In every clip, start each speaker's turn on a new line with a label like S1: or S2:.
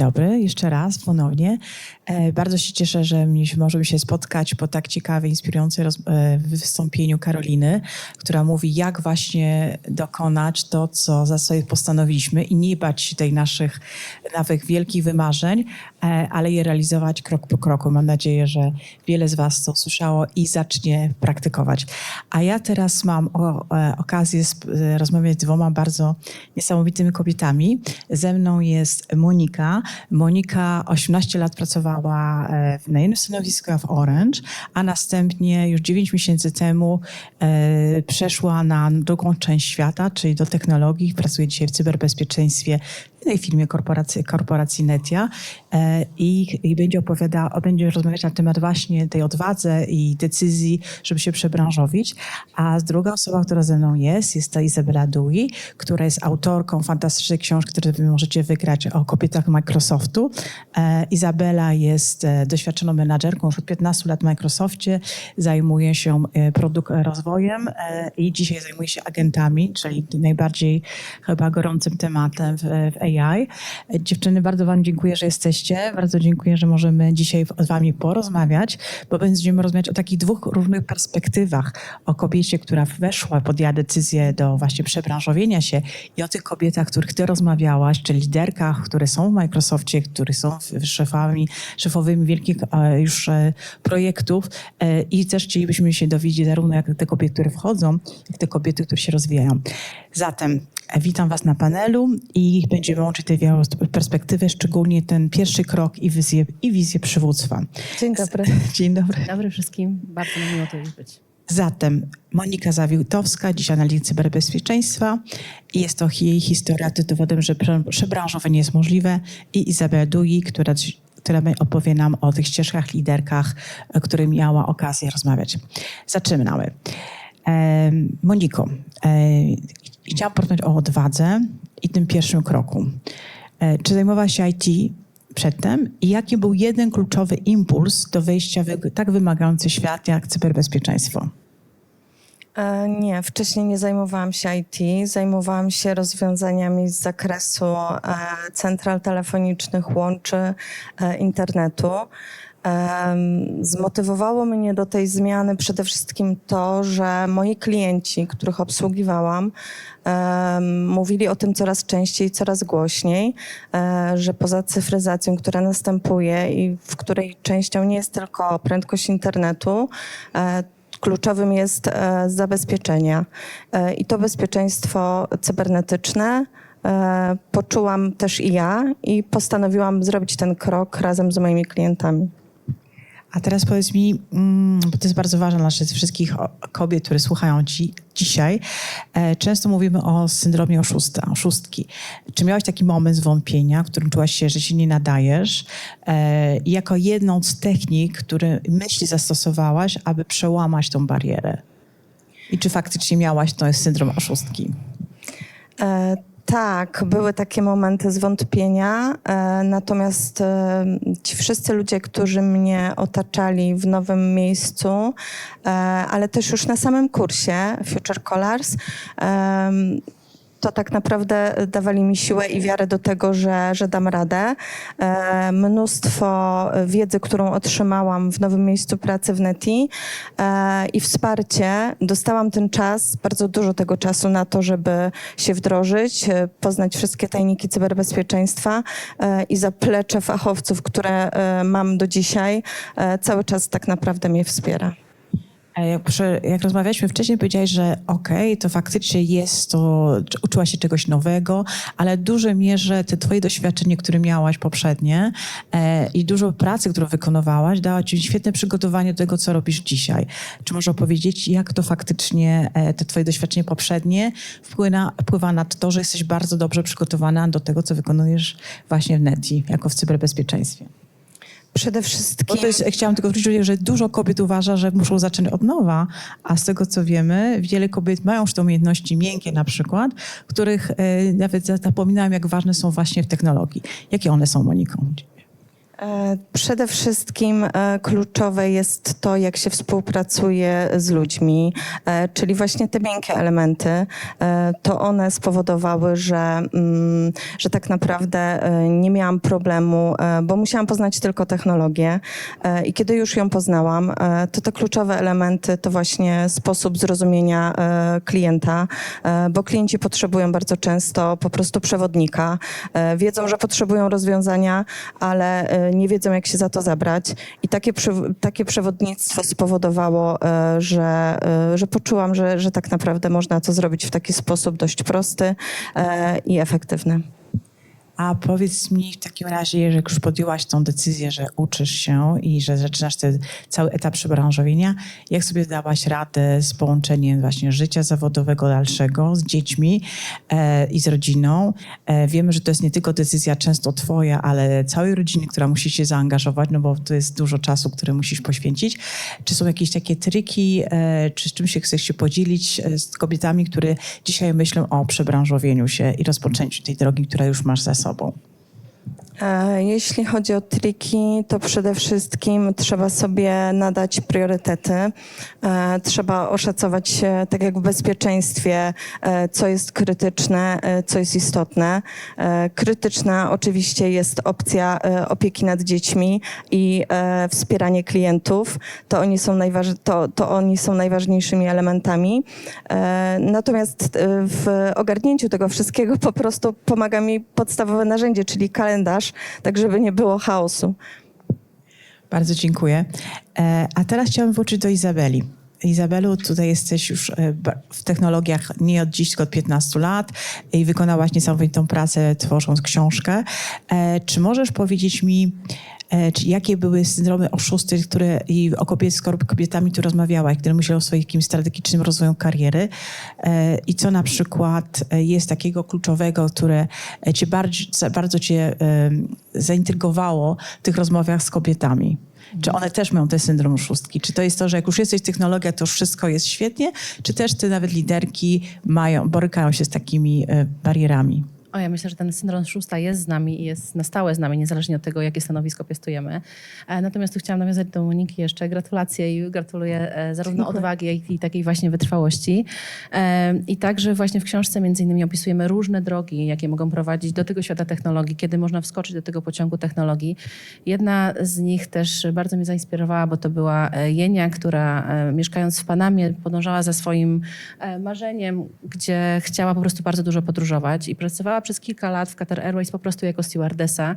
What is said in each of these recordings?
S1: Dobry, jeszcze raz ponownie. E, bardzo się cieszę, że możemy się spotkać po tak ciekawej, inspirującej e, wystąpieniu Karoliny, która mówi, jak właśnie dokonać to, co za sobie postanowiliśmy i nie bać się tej naszych nowych wielkich wymarzeń, e, ale je realizować krok po kroku. Mam nadzieję, że wiele z Was to usłyszało i zacznie praktykować. A ja teraz mam okazję rozmawiać z dwoma bardzo niesamowitymi kobietami. Ze mną jest Monika, Monika 18 lat pracowała e, na jednym stanowisku w Orange, a następnie już 9 miesięcy temu e, przeszła na drugą część świata, czyli do technologii. Pracuje dzisiaj w cyberbezpieczeństwie jednej firmie korporacji, korporacji Netia e, i, i będzie opowiadała, będzie rozmawiać na temat właśnie tej odwadze i decyzji, żeby się przebranżowić. A druga osoba, która ze mną jest, jest to Izabela Dewey, która jest autorką fantastycznej książki, które wy możecie wygrać o kobietach Microsoftu. E, Izabela jest e, doświadczoną menadżerką już od 15 lat w Microsoftie, zajmuje się produkt rozwojem i dzisiaj zajmuje się agentami, czyli najbardziej chyba gorącym tematem w, w AI. Dziewczyny, bardzo Wam dziękuję, że jesteście. Bardzo dziękuję, że możemy dzisiaj z Wami porozmawiać, bo będziemy rozmawiać o takich dwóch różnych perspektywach. O kobiecie, która weszła, podjęła decyzję do właśnie przebranżowienia się i o tych kobietach, których Ty rozmawiałaś, czy liderkach, które są w Microsoftie, które są szefami, szefowymi wielkich e, już e, projektów e, i też chcielibyśmy się dowiedzieć zarówno jak te kobiety, które wchodzą, jak te kobiety, które się rozwijają. Zatem witam Was na panelu i będziemy łączyć te dwie perspektywy, szczególnie ten pierwszy krok i wizję, i wizję przywództwa.
S2: Dzień dobry.
S1: Dzień dobry.
S2: Dzień dobry wszystkim. Bardzo mi miło tu być.
S1: Zatem Monika Zawiłtowska, dziś analityk cyberbezpieczeństwa jest to jej historia tym dowodem, że przebranżowanie jest możliwe i Izabela Dugi, która która opowie nam o tych ścieżkach, liderkach, o których miała okazję rozmawiać. Zaczynamy. Moniko, chciałam porozmawiać o odwadze i tym pierwszym kroku. E, czy zajmowałaś się IT przedtem i jaki był jeden kluczowy impuls do wejścia w tak wymagający świat jak cyberbezpieczeństwo?
S2: E, nie, wcześniej nie zajmowałam się IT. Zajmowałam się rozwiązaniami z zakresu e, central telefonicznych, łączy internetu. Zmotywowało mnie do tej zmiany przede wszystkim to, że moi klienci, których obsługiwałam, mówili o tym coraz częściej, coraz głośniej, e, że poza cyfryzacją, która następuje i w której częścią nie jest tylko prędkość internetu, e, kluczowym jest e, zabezpieczenie. I to bezpieczeństwo cybernetyczne poczułam też i ja i postanowiłam zrobić ten krok razem z moimi klientami.
S1: A teraz powiedz mi, mm, bo to jest bardzo ważne dla wszystkich kobiet, które słuchają ci dzisiaj. E, często mówimy o syndromie oszusta, oszustki. Czy miałaś taki moment zwątpienia, w którym czułaś się, że się nie nadajesz? E, I jako jedną z technik, które myśli zastosowałaś, aby przełamać tą barierę? I czy faktycznie miałaś to syndrom oszustki?
S2: E tak, były takie momenty zwątpienia, e, natomiast e, ci wszyscy ludzie, którzy mnie otaczali w nowym miejscu, e, ale też już na samym kursie Future Colors, to tak naprawdę dawali mi siłę i wiarę do tego, że, że dam radę. E, mnóstwo wiedzy, którą otrzymałam w nowym miejscu pracy w Neti e, i wsparcie. Dostałam ten czas, bardzo dużo tego czasu na to, żeby się wdrożyć, e, poznać wszystkie tajniki cyberbezpieczeństwa i zaplecze fachowców, które mam do dzisiaj, cały czas tak naprawdę mnie wspiera.
S1: Jak, jak rozmawialiśmy wcześniej, powiedziałeś, że okej, okay, to faktycznie jest to, uczyłaś się czegoś nowego, ale w dużej mierze te twoje doświadczenie, które miałaś poprzednie e, i dużo pracy, którą wykonywałaś, dała ci świetne przygotowanie do tego, co robisz dzisiaj. Czy możesz opowiedzieć, jak to faktycznie, e, te twoje doświadczenie poprzednie wpływa, wpływa na to, że jesteś bardzo dobrze przygotowana do tego, co wykonujesz właśnie w NETI, jako w cyberbezpieczeństwie?
S2: Przede wszystkim.
S1: Bo jest, chciałam tylko zwrócić że dużo kobiet uważa, że muszą zacząć od nowa, a z tego co wiemy, wiele kobiet mają już te umiejętności miękkie na przykład, których e, nawet zapominałem, jak ważne są właśnie w technologii. Jakie one są, Moniką?
S2: E, Przede wszystkim e, kluczowe jest to, jak się współpracuje z ludźmi, e, czyli właśnie te miękkie elementy. To one spowodowały, że, mm, że tak naprawdę nie miałam problemu, bo musiałam poznać tylko technologię i kiedy już ją poznałam, to te kluczowe elementy to właśnie sposób zrozumienia klienta, bo klienci potrzebują bardzo często po prostu przewodnika. Wiedzą, że potrzebują rozwiązania, ale nie wiedzą, jak się za to zabrać. I takie, takie przewodnictwo spowodowało, e, że, e, że poczułam, że, że tak naprawdę można to zrobić w taki sposób dość prosty e, i efektywny.
S1: A powiedz mi w takim razie, jeżeli już podjęłaś tą decyzję, że uczysz się i że zaczynasz ten cały etap przebranżowienia, jak sobie dałaś radę z połączeniem właśnie życia zawodowego dalszego z dziećmi e, i z rodziną? E, wiemy, że to jest nie tylko decyzja często twoja, ale całej rodziny, która musi się zaangażować, no bo to jest dużo czasu, który musisz poświęcić. Czy są jakieś takie triki, e, czy z czym się chcesz się podzielić e, z kobietami, które dzisiaj myślą o przebranżowieniu się i rozpoczęciu tej drogi, która już masz za sobą?
S2: E, Jeśli chodzi o triki, to przede wszystkim trzeba sobie nadać priorytety. E, Trzeba oszacować tak jak w bezpieczeństwie, e, co jest krytyczne, e, co jest istotne. E, Krytyczna oczywiście jest opcja e, opieki nad dziećmi i e, wspieranie klientów. To oni są, to, to oni są najważniejszymi elementami. E, Natomiast e, w ogarnięciu tego wszystkiego po prostu pomaga mi podstawowe narzędzie, czyli kalendarz, tak żeby nie było chaosu.
S1: Bardzo dziękuję. E, A teraz chciałam wrócić do Izabeli. Izabelu, tutaj jesteś już e, w technologiach nie od dziś, tylko od 15 lat i wykonałaś niesamowitą pracę tworząc książkę. E, Czy możesz powiedzieć mi, e, czy jakie były syndromy oszusty, które i o kobiet, z kobietami, które rozmawiałaś, które myślały o swoim jakimś strategicznym rozwoju kariery i co na przykład jest takiego kluczowego, które cię bardzo, bardzo cię zaintrygowało w tych rozmowach z kobietami? Czy one też mają ten syndrom szóstki? Czy to jest to, że jak już jesteś technologia, to już wszystko jest świetnie? Czy też te nawet liderki mają, borykają się z takimi e, barierami?
S3: O, ja myślę, że ten syndrom szósta jest z nami i jest na stałe z nami, niezależnie od tego, jakie stanowisko piastujemy. E, Natomiast tu chciałam nawiązać do Moniki jeszcze. Gratulacje i gratuluję e, zarówno odwagi, jak i takiej właśnie wytrwałości. E, I także właśnie w książce między innymi opisujemy różne drogi, jakie mogą prowadzić do tego świata technologii, kiedy można wskoczyć do tego pociągu technologii. Jedna z nich też bardzo mnie zainspirowała, bo to była Jenia, która mieszkając w Panamie podążała za swoim marzeniem, gdzie chciała po prostu bardzo dużo podróżować i pracowała przez kilka lat w Qatar Airways po prostu jako stewardesa.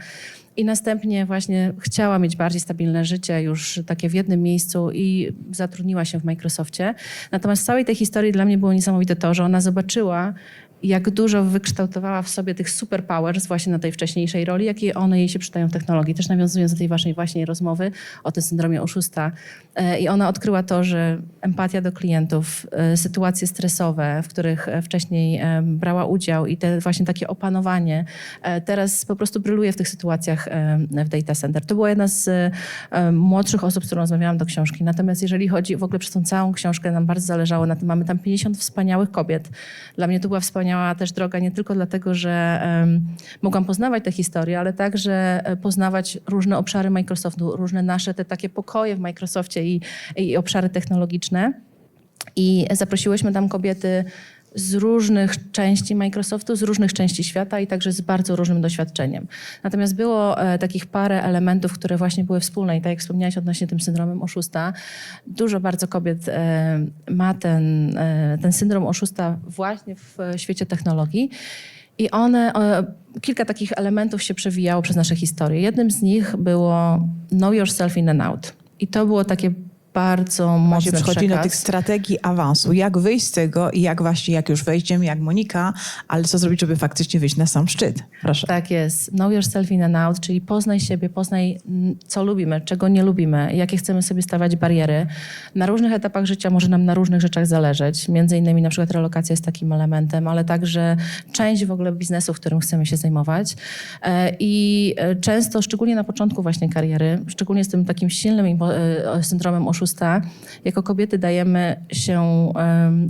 S3: I następnie właśnie chciała mieć bardziej stabilne życie, już takie w jednym miejscu i zatrudniła się w Microsoftie. Natomiast w całej tej historii dla mnie było niesamowite to, że ona zobaczyła, jak dużo wykształtowała w sobie tych superpowers właśnie na tej wcześniejszej roli, jakie one jej się przydają w technologii. Też nawiązując do tej waszej właśnie rozmowy o tym syndromie oszusta. E, I ona odkryła to, że empatia do klientów, e, sytuacje stresowe, w których e, wcześniej brała udział i te właśnie takie opanowanie, teraz po prostu bryluje w tych sytuacjach w data center. To była jedna z młodszych osób, z którą rozmawiałam do książki. Natomiast jeżeli chodzi w ogóle przez tą całą książkę, nam bardzo zależało na tym. Mamy tam 50 wspaniałych kobiet. Dla mnie to była wspaniała też droga nie tylko dlatego, że mogłam poznawać te historie, ale także e, poznawać różne obszary Microsoftu, różne nasze te takie pokoje w Microsoftie i, i obszary technologiczne. I zaprosiłyśmy tam kobiety z różnych części Microsoftu, z różnych części świata i także z bardzo różnym doświadczeniem. Natomiast było e, takich parę elementów, które właśnie były wspólne i tak jak wspomniałaś odnośnie tym syndromem oszusta, dużo bardzo kobiet e, ma ten, e, ten syndrom oszusta właśnie w świecie technologii. I one, kilka takich elementów się przewijało przez nasze historie. Jednym z nich było know yourself in and out. I to było takie bardzo
S1: Właśnie
S3: mocne
S1: przechodzimy do
S3: przekaz.
S1: tych strategii awansu. Jak wyjść z tego i jak właśnie, jak już wejdziemy, jak Monika, ale co zrobić, żeby faktycznie wyjść na sam szczyt? Proszę.
S3: Tak jest. Know yourself in and out, czyli poznaj siebie, poznaj mm, co lubimy, czego nie lubimy, jakie chcemy sobie stawiać bariery. Na różnych etapach życia może nam na różnych rzeczach zależeć. Między innymi na przykład relokacja jest takim elementem, ale także część w ogóle biznesu, w którym chcemy się zajmować. E, I e, często, szczególnie na początku właśnie kariery, szczególnie z tym takim silnym e, syndromem oszusta, Szósta, jako kobiety dajemy się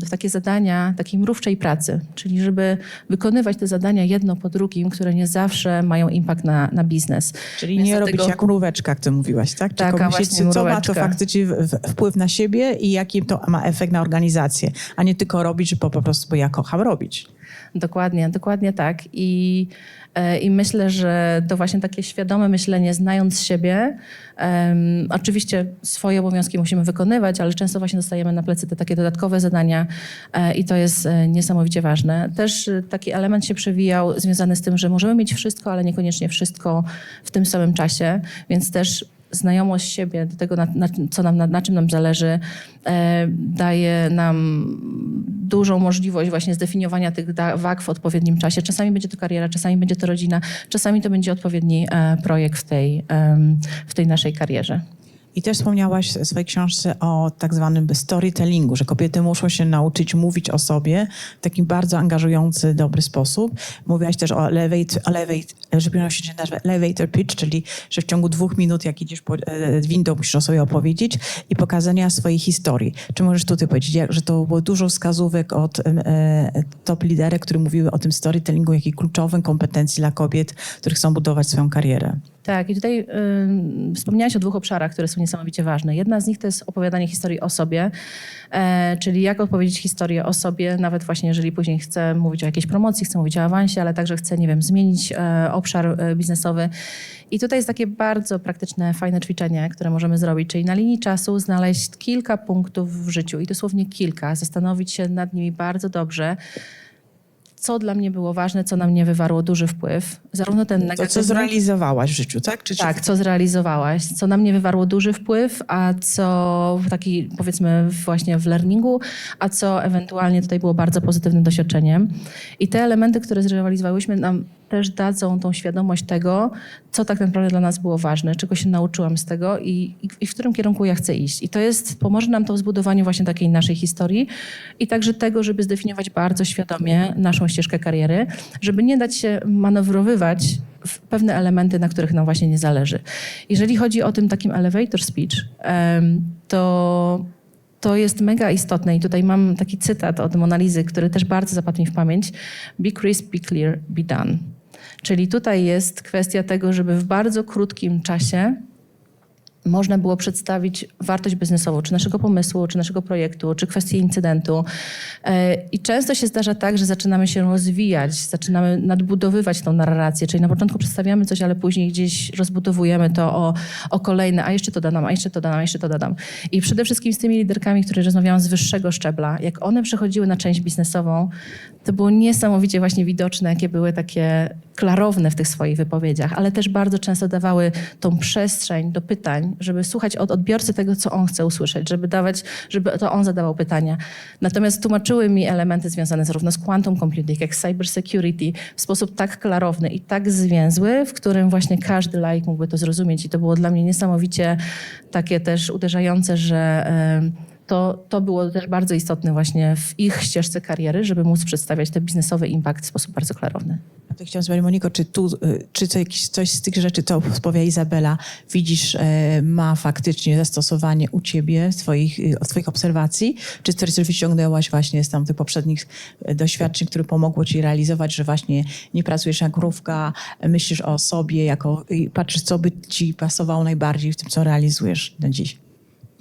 S3: w takie zadania takiej mrówczej pracy, czyli żeby wykonywać te zadania jedno po drugim, które nie zawsze mają impact na, na biznes.
S1: Czyli
S3: Więc
S1: nie robić jak mróweczka, jak ty mówiłaś, tak?
S3: Taka
S1: Tylko myśleć, co ma to faktycznie wpływ na siebie i jaki to ma efekt na organizację, a nie tylko robić, po, po prostu, bo ja kocham robić.
S3: Dokładnie, dokładnie tak. I, e, I myślę, że to właśnie takie świadome myślenie, znając siebie, em, oczywiście swoje obowiązki musimy wykonywać, ale często właśnie dostajemy na plecy te takie dodatkowe zadania e, i to jest e, niesamowicie ważne. Też e, taki element się przewijał związany z tym, że możemy mieć wszystko, ale niekoniecznie wszystko w tym samym czasie, więc też znajomość siebie, do tego, na, na, co nam, na, na czym nam zależy, e, daje nam dużą możliwość właśnie zdefiniowania tych wag w odpowiednim czasie. Czasami będzie to kariera, czasami będzie to rodzina, czasami to będzie odpowiedni e, projekt w tej, em, w tej naszej karierze.
S1: I też wspomniałaś w swojej książce o tak zwanym storytellingu, że kobiety muszą się nauczyć mówić o sobie w taki bardzo angażujący, dobry sposób. Mówiłaś też o nosić się elevator pitch, czyli że w ciągu dwóch minut, jak idziesz po e, windą, musisz o sobie opowiedzieć i pokazania swojej historii. Czy możesz tutaj powiedzieć, że to było dużo wskazówek od e, top liderek, które mówiły o tym storytellingu, jakiej kluczowym kompetencji dla kobiet, które chcą budować swoją karierę?
S3: Tak, i tutaj y, wspomniałaś o dwóch obszarach, które są niesamowicie ważne. Jedna z nich to jest opowiadanie historii o sobie, e, czyli jak opowiedzieć historię o sobie, nawet właśnie jeżeli później chcę mówić o jakiejś promocji, chcę mówić o awansie, ale także chcę, nie wiem, zmienić e, obszar e, biznesowy. I tutaj jest takie bardzo praktyczne, fajne ćwiczenie, które możemy zrobić, czyli na linii czasu znaleźć kilka punktów w życiu i dosłownie kilka, zastanowić się nad nimi bardzo dobrze, co dla mnie było ważne, co na mnie wywarło duży wpływ. Zarówno ten
S1: To,
S3: negatywny...
S1: co zrealizowałaś w życiu, tak? Czy, czy
S3: Tak, co zrealizowałaś, co na mnie wywarło duży wpływ, a co w taki powiedzmy właśnie w learningu, a co ewentualnie tutaj było bardzo pozytywnym doświadczeniem. I te elementy, które zrealizowałyśmy nam też dadzą tą świadomość tego, co tak naprawdę dla nas było ważne, czego się nauczyłam z tego i, i, i w którym kierunku ja chcę iść. I to jest, pomoże nam to w zbudowaniu właśnie takiej naszej historii i także tego, żeby zdefiniować bardzo świadomie naszą ścieżkę kariery, żeby nie dać się manewrowywać w pewne elementy, na których nam właśnie nie zależy. Jeżeli chodzi o tym takim elevator speech, to to jest mega istotne i tutaj mam taki cytat od Monalizy, który też bardzo zapadł mi w pamięć. Be crisp, be clear, be done. Czyli tutaj jest kwestia tego, żeby w bardzo krótkim czasie można było przedstawić wartość biznesową, czy naszego pomysłu, czy naszego projektu, czy kwestię incydentu. E, I często się zdarza tak, że zaczynamy się rozwijać, zaczynamy nadbudowywać tą narrację, czyli na początku przedstawiamy coś, ale później gdzieś rozbudowujemy to o, o kolejne, a jeszcze to dodam, a jeszcze to dodam, a jeszcze to dodam. I przede wszystkim z tymi liderkami, które rozmawiałam z wyższego szczebla, jak one przechodziły na część biznesową, to było niesamowicie właśnie widoczne, jakie były takie klarowne w tych swoich wypowiedziach, ale też bardzo często dawały tą przestrzeń do pytań, żeby słuchać od odbiorcy tego, co on chce usłyszeć, żeby dawać, żeby to on zadawał pytania. Natomiast tłumaczyły mi elementy związane zarówno z quantum computing, jak z cyber security w sposób tak klarowny i tak zwięzły, w którym właśnie każdy laik mógłby to zrozumieć. I to było dla mnie niesamowicie takie też uderzające, że em, to, to było też bardzo istotne właśnie w ich ścieżce kariery, żeby móc przedstawiać ten biznesowy impact w sposób bardzo klarowny.
S1: A to chciałam zapytać, Moniko, czy tu, y, czy co, jakiś, coś z tych rzeczy, co wspomniała Izabela, widzisz, e, ma faktycznie zastosowanie u ciebie, w twoich, y, obserwacji? Czy coś coś wyciągnęłaś właśnie z tamtych poprzednich e, doświadczeń, które pomogło ci realizować, że właśnie nie pracujesz jak krówka, e, myślisz o sobie, jako, patrzysz, co by ci pasowało najbardziej w tym, co realizujesz na dziś?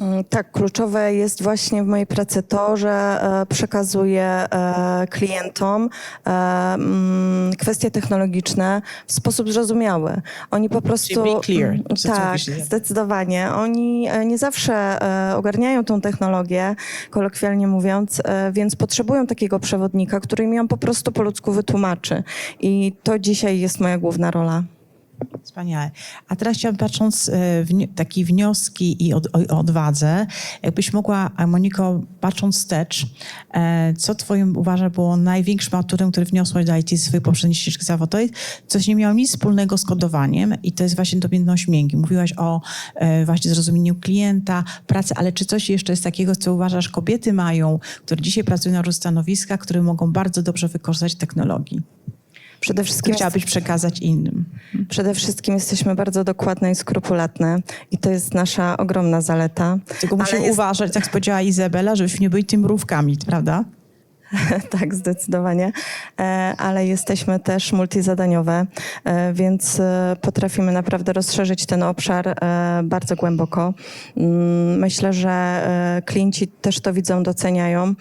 S2: Mm, Tak, kluczowe jest właśnie w mojej pracy to, że e, przekazuję e, klientom e, mm, kwestie technologiczne w sposób zrozumiały. Oni po prostu.
S1: be clear,
S2: Mm, Tak, zdecydowanie. Oni nie zawsze ogarniają tą technologię, kolokwialnie mówiąc, więc potrzebują takiego przewodnika, który im ją po prostu po ludzku wytłumaczy. I to dzisiaj jest moja główna rola.
S1: Wspaniale. A teraz chciałam patrząc e, w takie wnioski i od, o, odwadze, jakbyś mogła, Moniko, patrząc wstecz, e, co twoim uważasz było największym autorem, który wniosłaś do IT z swojej poprzedniej ścieżki zawodowej, coś nie miało nic wspólnego z kodowaniem i to jest właśnie domienność miękki. Mówiłaś o e, właśnie zrozumieniu klienta, pracy, ale czy coś jeszcze jest takiego, co uważasz kobiety mają, które dzisiaj pracują na różnych stanowiskach, które mogą bardzo dobrze wykorzystać technologii?
S2: Przede wszystkim,
S1: chciałabyś przekazać innym?
S2: Przede wszystkim jesteśmy bardzo dokładne i skrupulatne i to jest nasza ogromna zaleta.
S1: Tylko musimy
S2: jest-
S1: uważać, jak powiedziała Izabela, żebyśmy nie byli tym mrówkami, prawda?
S2: tak, zdecydowanie. E, ale jesteśmy też multizadaniowe, e, więc e, potrafimy naprawdę rozszerzyć ten obszar bardzo głęboko. Mm, Myślę, że klienci też to widzą, doceniają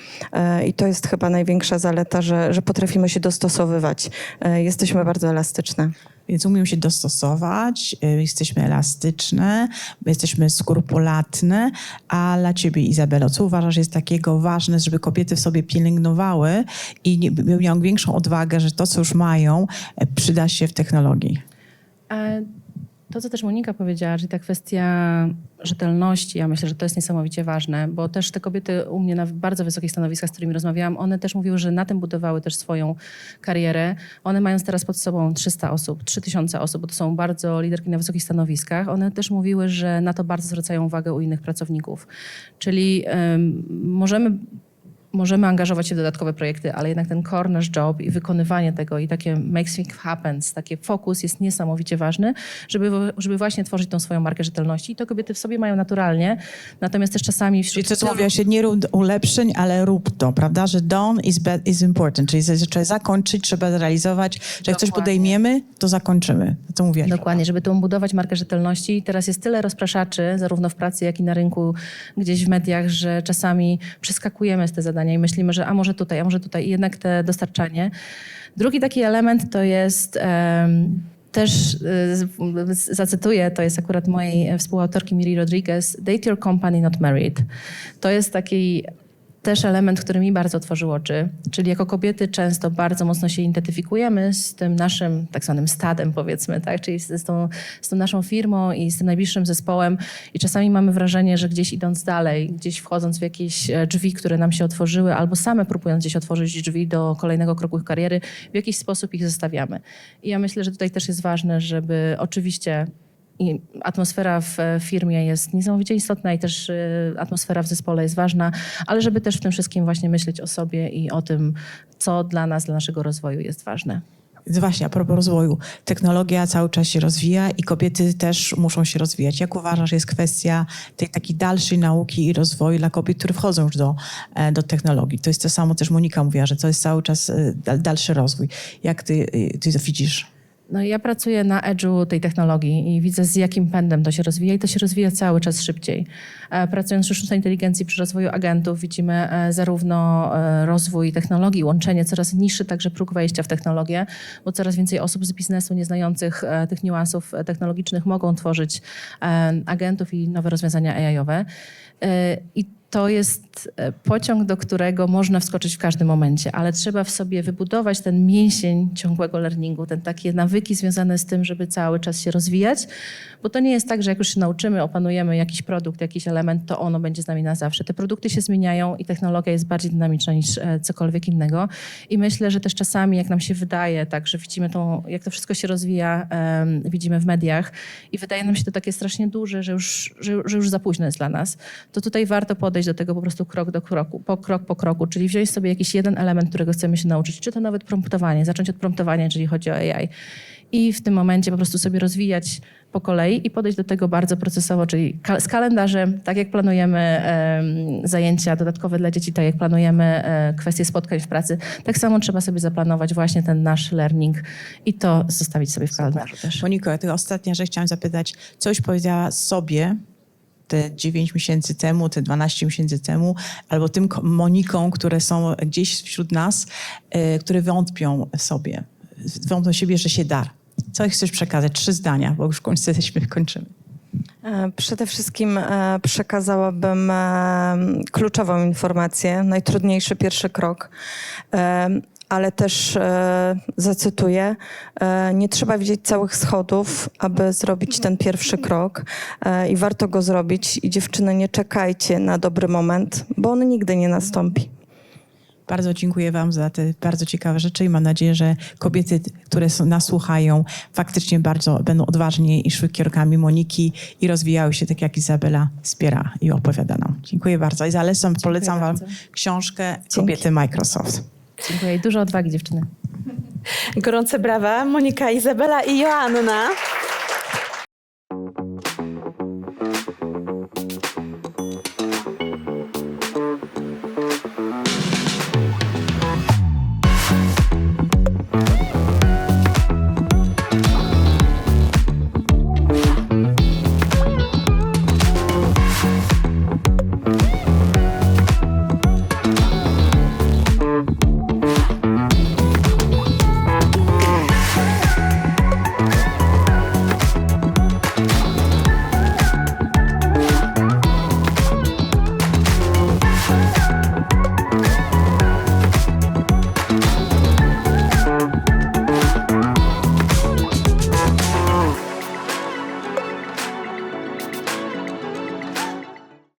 S2: i to jest chyba największa zaleta, że, że potrafimy się dostosowywać. Jesteśmy bardzo elastyczne.
S1: Więc umiem się dostosować, y, jesteśmy elastyczne, jesteśmy skrupulatne, a dla ciebie, Izabelo, co uważasz jest takiego ważne, żeby kobiety w sobie pielęgnowały i miały większą odwagę, że to, co już mają, e, przyda się w technologii?
S3: E, To, co też Monika powiedziała, czyli ta kwestia rzetelności, ja myślę, że to jest niesamowicie ważne, bo też te kobiety u mnie na bardzo wysokich stanowiskach, z którymi rozmawiałam, one też mówiły, że na tym budowały też swoją karierę. One mając teraz pod sobą 300 osób, 3000 osób, bo to są bardzo liderki na wysokich stanowiskach, one też mówiły, że na to bardzo zwracają uwagę u innych pracowników. Czyli em, możemy możemy angażować się w dodatkowe projekty, ale jednak ten core nasz job i wykonywanie tego i takie makes things happens, taki fokus jest niesamowicie ważny, żeby, żeby właśnie tworzyć tą swoją markę rzetelności. I to kobiety w sobie mają naturalnie, natomiast też czasami
S1: Czyli
S3: wśród...
S1: to, co mówiła się, nie rób ulepszeń, ale rób to, prawda? Że done is, be- is important, czyli trzeba zakończyć, trzeba zrealizować, że jak coś
S3: Dokładnie.
S1: podejmiemy, to zakończymy. To mówiłaś.
S3: Dokładnie, żeby tą budować markę rzetelności. Teraz jest tyle rozpraszaczy, zarówno w pracy, jak i na rynku, gdzieś w mediach, że czasami przeskakujemy z te zadania i myślimy, że a może tutaj, a może tutaj i jednak te dostarczanie. Drugi taki element to jest... em, też y, zacytuję, to jest akurat mojej współautorki Miri Rodriguez, date your company, not married. To jest taki też element, który mi bardzo otworzył oczy, czyli jako kobiety często bardzo mocno się identyfikujemy z tym naszym tak zwanym stadem, powiedzmy, tak? czyli z, tą, z tą naszą firmą i z tym najbliższym zespołem i czasami mamy wrażenie, że gdzieś idąc dalej, gdzieś wchodząc w jakieś e, drzwi, które nam się otworzyły, albo same próbując gdzieś otworzyć drzwi do kolejnego kroku kariery, w jakiś sposób ich zostawiamy. I ja myślę, że tutaj też jest ważne, żeby oczywiście atmosfera w e, firmie jest niesamowicie istotna i też e, atmosfera w zespole jest ważna, ale żeby też w tym wszystkim właśnie myśleć o sobie i o tym, co dla nas, dla naszego rozwoju jest ważne.
S1: Właśnie, a propos rozwoju. Technologia cały czas się rozwija i kobiety też muszą się rozwijać. Jak uważasz, jest kwestia tej takiej dalszej nauki i rozwoju dla kobiet, które wchodzą już do, e, do technologii? To jest to samo, też Monika mówiła, że to jest cały czas dal- dalszy rozwój. Jak ty, ty to widzisz?
S3: No ja pracuję na edge'u tej technologii i widzę z jakim pędem to się rozwija i to się rozwija cały czas szybciej. E, Pracując przy sztucznej inteligencji, przy rozwoju agentów widzimy e, zarówno e, rozwój technologii, łączenie, coraz niższy także próg wejścia w technologię, bo coraz więcej osób z biznesu nieznających tych niuansów technologicznych mogą tworzyć agentów i nowe rozwiązania AI-owe. I to jest e, pociąg, do którego można wskoczyć w każdym momencie, ale trzeba w sobie wybudować ten mięsień ciągłego learningu, ten takie nawyki związane z tym, żeby cały czas się rozwijać, bo to nie jest tak, że jak już się nauczymy, opanujemy jakiś produkt, jakiś element, to ono będzie z nami na zawsze. Te produkty się zmieniają i technologia jest bardziej dynamiczna niż e, cokolwiek innego. I myślę, że też czasami, jak nam się wydaje, tak, że widzimy tą, jak to wszystko się rozwija, em, widzimy w mediach i wydaje nam się to takie strasznie duże, że już, że, że już za późno jest dla nas, to tutaj warto podejść do tego po prostu krok do kroku, po krok po kroku, czyli wziąć sobie jakiś jeden element, którego chcemy się nauczyć, czy to nawet promptowanie, zacząć od promptowania, jeżeli chodzi o AI. I w tym momencie po prostu sobie rozwijać po kolei i podejść do tego bardzo procesowo, czyli z kalendarzem, tak jak planujemy em, zajęcia dodatkowe dla dzieci, tak jak planujemy e, kwestie spotkań w pracy, tak samo trzeba sobie zaplanować właśnie ten nasz learning i to zostawić sobie w kalendarzu też.
S1: Moniko, ty ostatnia rzecz chciałam zapytać, coś powiedziała sobie te 9 miesięcy temu, te 12 miesięcy temu, albo tym Moniką, które są gdzieś wśród nas, e, które wątpią sobie, wątpią siebie, że się da. Co chcesz przekazać? Trzy zdania, bo już w końcu jesteśmy, kończymy.
S2: E, Przede wszystkim e, przekazałabym kluczową informację, najtrudniejszy pierwszy krok, ale też e, zacytuję, e, nie trzeba widzieć całych schodów, aby zrobić ten pierwszy krok e, i warto go zrobić. I dziewczyny, nie czekajcie na dobry moment, bo on nigdy nie nastąpi.
S1: Bardzo dziękuję Wam za te bardzo ciekawe rzeczy i mam nadzieję, że kobiety, które nas słuchają, faktycznie bardzo będą odważnie i szły kierunkami Moniki i rozwijały się tak, jak Izabela wspiera i opowiada nam. Dziękuję bardzo. I zalecam, polecam Wam książkę Dzięki. Kobiety Microsoft.
S3: Dziękuję dużo odwagi dziewczyny.
S4: Gorące brawa Monika, Izabela i Joanna.